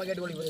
வேண்டும் என்று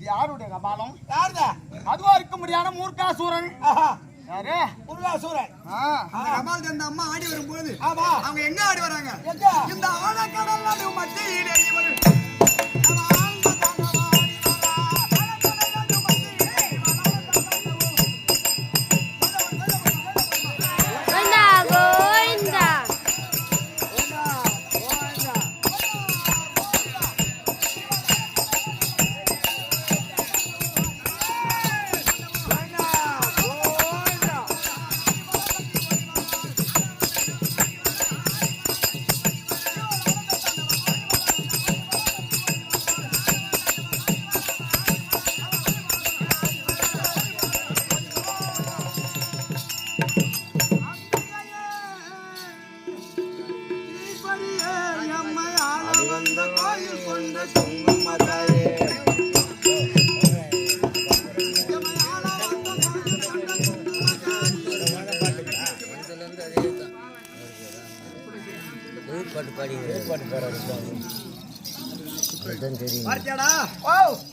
இது யாருடைய கபாலம்? யாருதா அதுவா இருக்க முடியாத மூர்க்காசூரன் ஆஹா. யாரு? முருகாசூரன் கபால் அந்த அம்மா ஆடி வரும்போது அவங்க எங்க ஆடி வராங்க? இந்த ஆழக்கடல் மத்தியிலே இவள்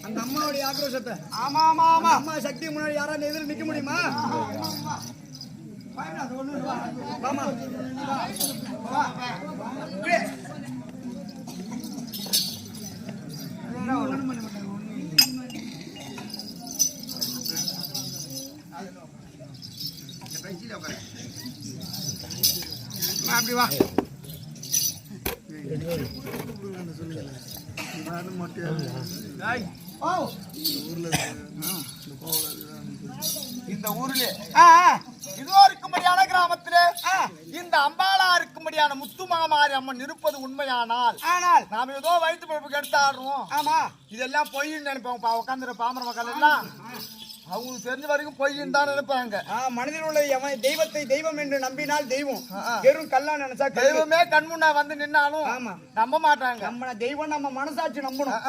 அந்த அம்மாவுடைய ஆக்ரோஷத்தை. ஆமா ஆமா ஆமா. அம்மா சக்தி முன்னாடி யாராவது எதிர நிக்க முடியுமா? அப்படி வா. இந்த ஊரிலே. இதோ இருக்கும்படியான கிராமத்திலே இந்த அம்பாளா இருக்கும்படியான முத்து மாமாரி அம்மன் இருப்பது உண்மையானால் ஆனால் நாம ஏதோ வயிற்று பழப்புக்கு எடுத்து ஆடுறோம். ஆமா. இதெல்லாம் பொய்ன்னு நினைப்பாங்க பா உட்காந்துரு பாமர மக்கள் எல்லாம். அவங்களுக்கு தெரிஞ்ச வரைக்கும் பொய்ன்னு தான் நினைப்பாங்க மனதில் உள்ள எவன் தெய்வத்தை தெய்வம் என்று நம்பினால் தெய்வம். வெறும் கல்லா நினைச்சா. தெய்வமே கண் முன்னா வந்து நின்னாலும் ஆமா. நம்ப மாட்டாங்க நம்ம தெய்வம் நம்ம மனசாட்சி நம்பணும்.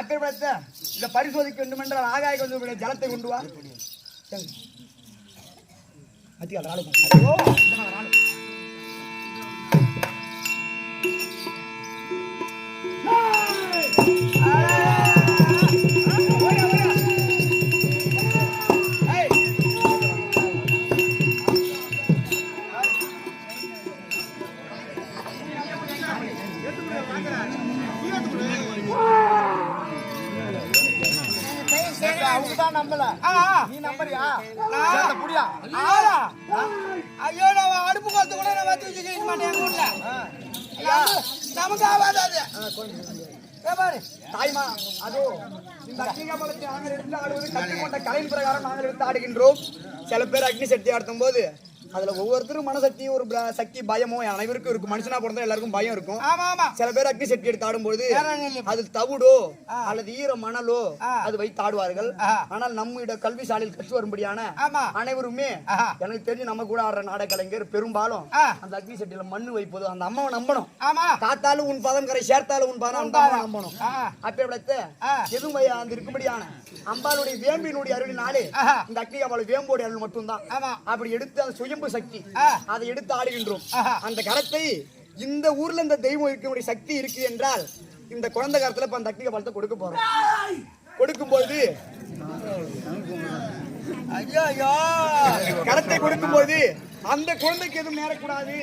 அத்திரபடத்தை இதை பரிசோதிக்க வேண்டும் என்றால் ஆகாய கொஞ்சம் ஜலத்தை கொண்டு வா சரி. அத்தியா, நமக்கு ஆகாது அது தாய்மா அதோ இந்த அக்னிகாமலத்தை நாங்கள் எடுத்து ஆடுவது கற்றுக்கொண்ட கலையின் பிரகாரம் நாங்கள் எடுத்து ஆடுகின்றோம். சில பேர் அக்னி சக்தி ஆடுத்தும் போது அதுல ஒவ்வொருத்தரும் மனசக்தி ஒரு சக்தி பயமோ அனைவருக்கும் இருக்கும் மனுஷனா பிறந்தா எல்லாருக்கும் பயம் இருக்கும் சில பேர் அக்னி சக்தி எடுத்து ஆடும்போது. அது தவிடோ அல்லது ஈர மணலோ. அது வைத்து ஆடுவார்கள். ஆனால் நம்மிட கல்வி சாலையில் கற்று வரும்படியான. அனைவருமே. எனக்கு தெரிஞ்சு நம்ம கூட ஆடுற நாடக கலைஞர் பெரும்பாலும். அந்த அக்னி சட்டியில மண்ணு வைப்பது அந்த அம்மாவை நம்பணும் காத்தாலும் உன் பதம் கரை சேர்த்தாலும் உன் பதம் அந்த அம்மாவை நம்பணும் ஆ. எதுவும் அந்த இருக்கும்படியான அம்பாளுடைய வேம்பினுடைய அருளினாலே. இந்த அக்னி அம்பாளை வேம்போடைய அருள் மட்டும்தான். அப்படி எடுத்து அந்த சுயம்பு சக்தி. அதை எடுத்து ஆடுகின்றோம். அந்த கரத்தை இந்த ஊர்ல இந்த தெய்வம் இருக்கக்கூடிய சக்தி இருக்கு என்றால் இந்த குழந்தை காலத்துல அந்த அக்னி பழத்தை கொடுக்க போறோம். கொடுக்கும் பொழுது ஐயோ ஐயோ கரத்தை கொடுக்கும் போது அந்த குழந்தைக்கு எதுவும் நேரக்கூடாது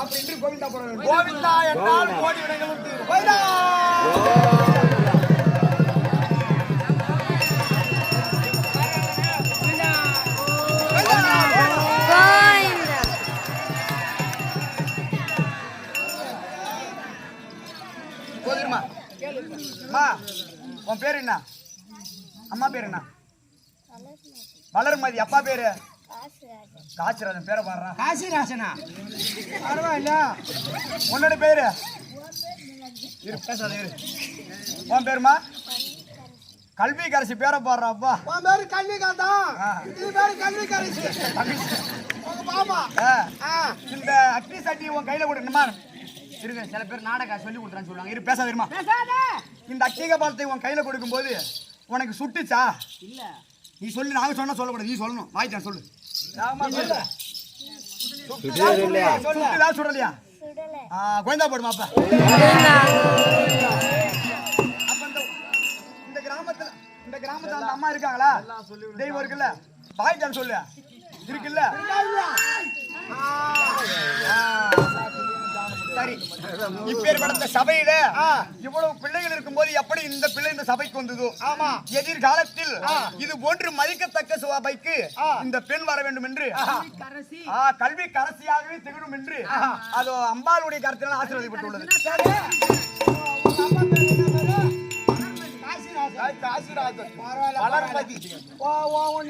அப்படின்னு கோவிந்தா போட வேண்டும் கோவிந்தா என்றால் கோடி விடைகளும் அம்மா உன் பேர் என்ன? அம்மா பேர் என்ன? வளர்மதி அப்பா பேரு? காசிராஜன். பேரை பாடுறான் காசிராசனா பரவாயில்ல. உன்னோட பேரு? இரு பேசாத இரு. உன் பேருமா? கல்வி கரசி பேரை பாடுறா அப்பா. உன் பேரு கல்விகாந்தான் ஆ. இது பேரு கல்வி கரைசி. உங்க பாப்பா இந்த அக்னி சட்டி உன் கையில கொடுக்கணுமா? இருங்க சில பேர் நாடக சொல்லி கொடுக்குறான்னு சொல்லுவாங்க. இரு பேசாத இருமா. பேசாத. இந்த அக்னிக பாலத்தை உன் கையில கொடுக்கும்போது உனக்கு சுட்டுச்சா? இல்ல. நீ சொல்லு நாங்க சொன்னா சொல்லக்கூடாது. நீ சொல்லணும். வாய்ட்டான் சொல்லு. ஆமா சொல்லு. சுட்டுதா சுடலையா? ஆ, கோயந்தா போடுமா அப்ப? அப்ப இந்த இந்த கிராமத்துல இந்த கிராமத்துல அந்த அம்மா இருக்காங்களா? தெய்வம் இருக்குல்ல. வாய்ட்டான் சொல்லு. இருக்குல்ல. ஆ. சரி. இப்பேற்பட்ட சபையில இவ்வளவு பிள்ளைகள் இருக்கும்போது எப்படி இந்த பிள்ளை இந்த சபைக்கு வந்ததோ? ஆமா. எதிர்காலத்தில் இது போன்று மதிக்கத்தக்க சபைக்கு இந்த பெண் வர வேண்டும் என்று. கல்வி கரசியாகவே திகழும் என்று. அது அம்பாளுடைய கருத்தினால் ஆசீர்வதிக்கப்பட்டுள்ளது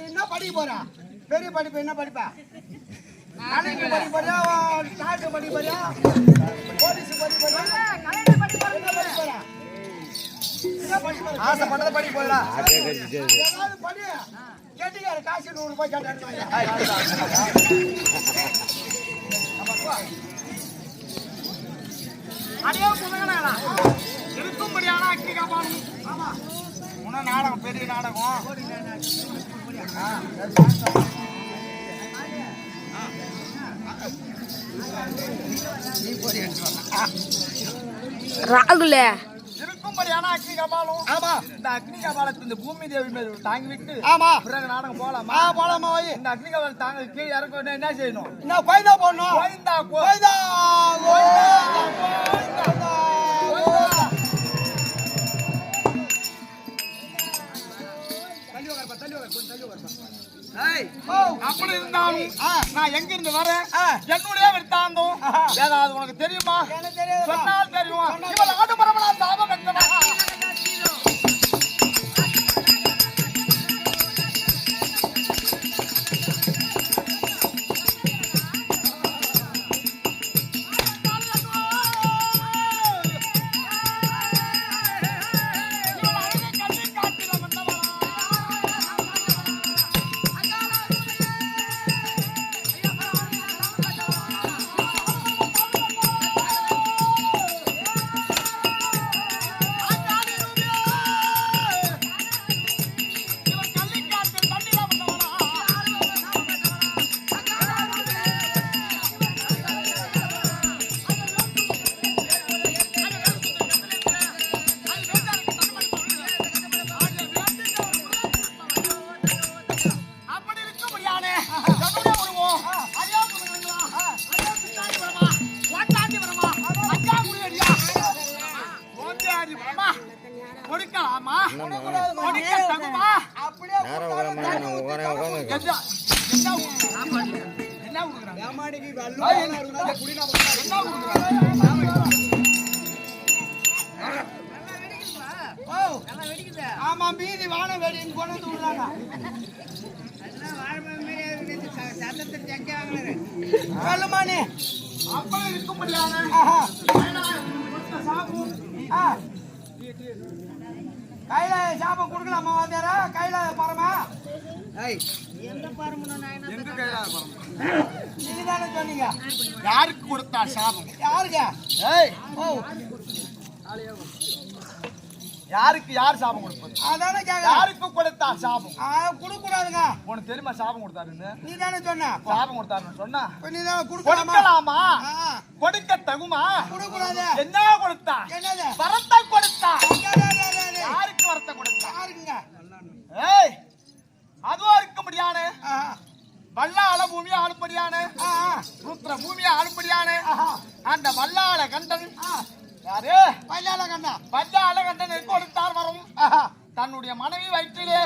என்ன படிக்க போறா? பெரிய படிப்பு என்ன படிப்பா? கணக்கு போலீஸ் படிக்க போறா ஆசைப்பட்டதை படி ஏதாவது படி. கேட்டுக்காரு காசு நூறு ரூபாய் கேட்டாரு அடையோ புதகனா இருக்கும்படியான அக்னி காப்பாடும் ஆமா. உன நாடகம் பெரிய நாடகம். ராகுல. இருக்கும்படியான அக்னி கபாலம். ஆமா. இந்த அக்னி கபாலத்தை இந்த பூமி தேவி மேல தாங்கி விட்டு ஆமா. பிறகு நாடகம் போலாமா? போலாமா வை இந்த அக்னி கபாலம் தாங்க கீழே இறக்க என்ன செய்யணும்? என்ன போடணும்? அப்படி இருந்தாலும் நான் எங்க இருந்து வரேன் என்னுடைய விற்த்தாந்தம் ஏதாவது உனக்கு தெரியுமா? சொன்னால் தெரியும்? ஆமா மீதி வாழ வெடின்னு கொண்டு வந்து விடுறாங்க சொல்லுமா நீ அப்படி இருக்கும்படியான ஆஹா. ஆ. கையில சாபம் கொடுக்கலாமா வாத்தியாரா கையில பரமா எங்க கையில வரும்? நீங்க தானே சொன்னீங்க. யாருக்கு கொடுத்தா சாபம்? யாருங்க? ஏய்! ஓ. யாருக்கு யார் சாபம் கொடுப்பது? அதானே யாருக்கு கொடுத்தா சாபம்? கொடுக்க கூடாதுங்க உனக்கு தெரியுமா சாபம் கொடுத்தாருன்னு நீ தானே சொன்ன. சாபம் கொடுத்தாருன்னு சொன்னா? இப்ப நீ தானே கொடுக்கலாமா? கொடுக்கலாமா? ஆ, கொடுக்க தகுமா? கொடுக்க கூடாது என்ன கொடுத்தா? என்னது? வரத்தை கொடுத்தா? அந்த வல்லாள கண்டன். யாரு? பல்லால கண்ணா வல்லாள கண்டன் கொடுத்தார் வரும். தன்னுடைய மனைவி வயிற்றிலே.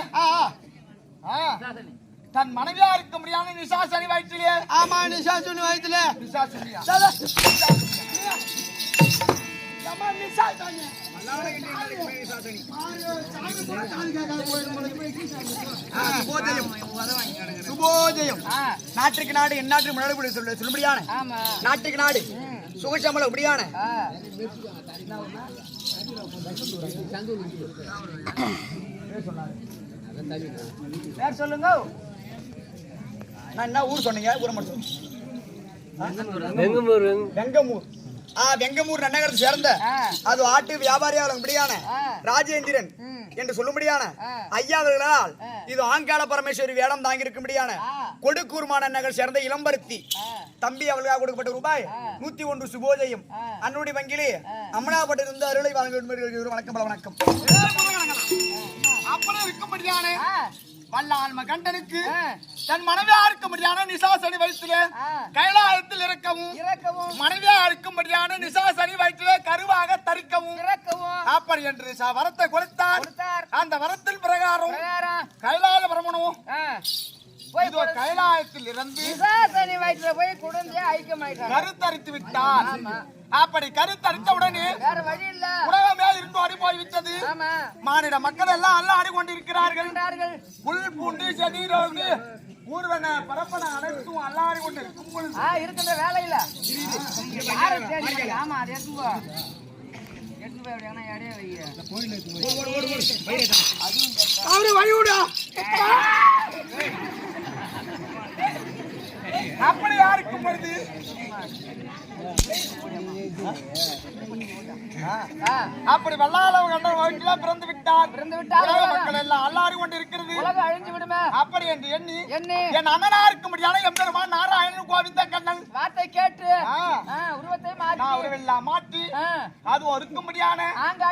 தன் மனைவியா இருக்க முடியாத நிசாசனி வயிற்றிலே? ஆமா நிஷா சொன்ன வயசுல நிசாசனியா சுபோதயம். நாட்டுக்கு நாடு எந்நாட்டு முன்னாடி சொல்ல சொல்லுபடியான நாட்டுக்கு நாடு. சுகசம்பளம் இப்படியான பேர் சொல்லுங்க. நான் என்ன ஊர் சொன்னீங்க? ஊரை மட்டும் வெங்கமூர். ஆ வெங்கமூர் நன்னகரத்தை சேர்ந்த அது ஆட்டு வியாபாரியாளம் இப்படியான ராஜேந்திரன். என்று சொல்லும்படியான ஐயாவர்களால் இது ஆங்காள பரமேஸ்வரி வேடம் தாங்கி இருக்கும்படியான கொடுக்கூர்மான நகர் சேர்ந்த இளம்பருத்தி. தம்பி அவளுக்காக கொடுக்கப்பட்ட ரூபாய் நூத்தி ஒன்று சுபோதயம். அன்னுடைய வங்கிலே அம்மனாப்பட்டிருந்து அருளை வழங்க. வணக்கம் பல வணக்கம் அப்படி இருக்கும்படியான வல்லாள் மகண்டனுக்கு தன் மனைவியா இருக்கும்படியான நிசாசனி வயிற்றிலே கைலாயத்தில் இறக்கவும் மனைவியா இருக்கும்படியான நிசாசனி வயிற்றிலே கருவாக தரிக்கவும். அப்படி என்று வரத்தை கொடுத்தார். அந்த வரத்தின் பிரகாரம் கைலாய பிரமணம் இதோ கைலாயத்தில் இருந்து விசாசனி வயிற்றுல போய் கருத்தரித்து விட்டார். அப்படி கருத்தரித்த உடனே வேற வழி இல்ல. உலகமே இருந்து அடி போய்விட்டது. ஆமா. மானிட மக்கள் எல்லாம் அல்லாடி கொண்டிருக்கிறார்கள். புல் பூண்டு செடி ஊர்வன பரப்பன அனைத்தும் அல்லாடி கொண்டு இருக்கும் பொழுது இருக்கின்ற வேலையில ஆமா அது எடுத்து போ எடுத்து போய் அப்படி எங்கன்னா இடையே வை அவரு வழி விடா அப்படி யாருக்கும் பொழுது ஆ, அப்படி கண்டன் வயிற்றில பிறந்து விட்டார். பிறந்து விட்டார். மக்கள் எல்லாம் அல்லாடி கொண்டு இருக்கிறது உலகம் அழிஞ்சு விடுமே. அப்படி என்று எண்ணி எண்ணி. என் அண்ணனா இருக்கும்படியான எம்பெருமான் நாராயணன் கோவிந்த கண்ணன். வார்த்தை கேட்டு உருவத்தை மாற்றி. உறவெல்லாம் மாற்றி அது இருக்கும்படியான ஆங்க